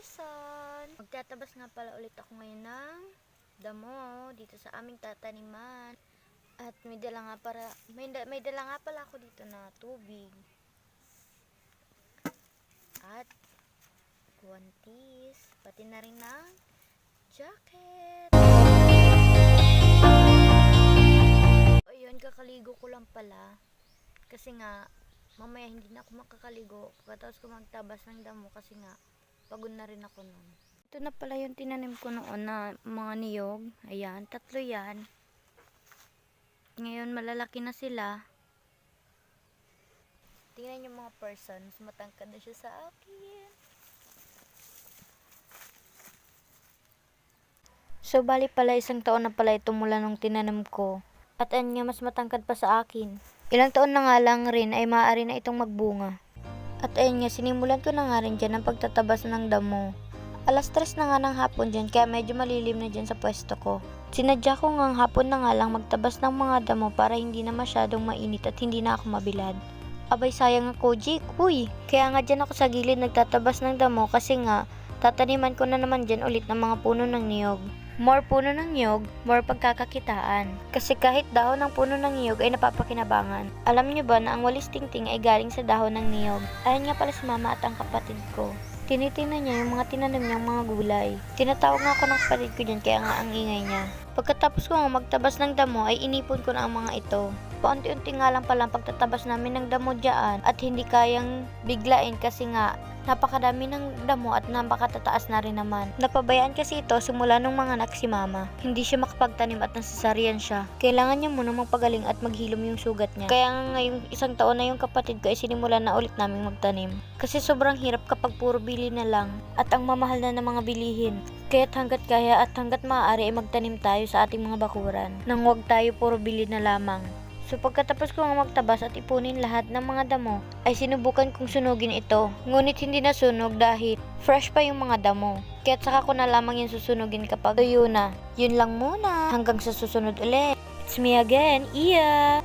person! Magtatabas nga pala ulit ako ngayon ng damo dito sa aming tataniman. At may dala nga para may, may dala nga pala ako dito na tubig. At guwantes, pati na rin ng jacket. Ayun, kakaligo ko lang pala. Kasi nga, mamaya hindi na ako makakaligo. Pagkatapos ko magtabas ng damo kasi nga, pagod na rin ako nun. Ito na pala yung tinanim ko noon na mga niyog. Ayan, tatlo yan. Ngayon, malalaki na sila. Tingnan yung mga person. Mas matangkad na siya sa akin. So, bali pala isang taon na pala ito mula nung tinanim ko. At nga, mas matangkad pa sa akin. Ilang taon na nga lang rin ay maaari na itong magbunga. At ayun nga, sinimulan ko na nga rin dyan ang pagtatabas ng damo. Alas tres na nga ng hapon dyan, kaya medyo malilim na dyan sa pwesto ko. Sinadya ko nga hapon na nga lang magtabas ng mga damo para hindi na masyadong mainit at hindi na ako mabilad. Abay sayang ako, Jake. Uy, kaya nga dyan ako sa gilid nagtatabas ng damo kasi nga, tataniman ko na naman dyan ulit ng mga puno ng niyog. More puno ng niyog, more pagkakakitaan. Kasi kahit dahon ng puno ng niyog ay napapakinabangan. Alam niyo ba na ang walis tingting ay galing sa dahon ng niyog? Ayun nga pala si mama at ang kapatid ko. Tinitingnan niya yung mga tinanim niyang mga gulay. Tinatawag nga ako ng kapatid ko dyan kaya nga ang ingay niya. Pagkatapos ko magtabas ng damo ay inipon ko na ang mga ito. Paunti-unti nga lang pala pagtatabas namin ng damo dyan at hindi kayang biglain kasi nga napakadami ng damo at napakatataas na rin naman. Napabayaan kasi ito simula nung mga anak si mama. Hindi siya makapagtanim at nasasarian siya. Kailangan niya muna magpagaling at maghilom yung sugat niya. Kaya nga ngayong isang taon na yung kapatid ko ay sinimulan na ulit naming magtanim. Kasi sobrang hirap kapag puro bili na lang at ang mamahal na ng mga bilihin. Kaya't hanggat kaya at hanggat maaari ay magtanim tayo sa ating mga bakuran. Nang huwag tayo puro bili na lamang. So pagkatapos ko nga magtabas at ipunin lahat ng mga damo, ay sinubukan kong sunugin ito. Ngunit hindi nasunog dahil fresh pa yung mga damo. Kaya't saka ko na lamang yung susunugin kapag tuyo na. Yun lang muna. Hanggang sa susunod ulit. It's me again, Iya!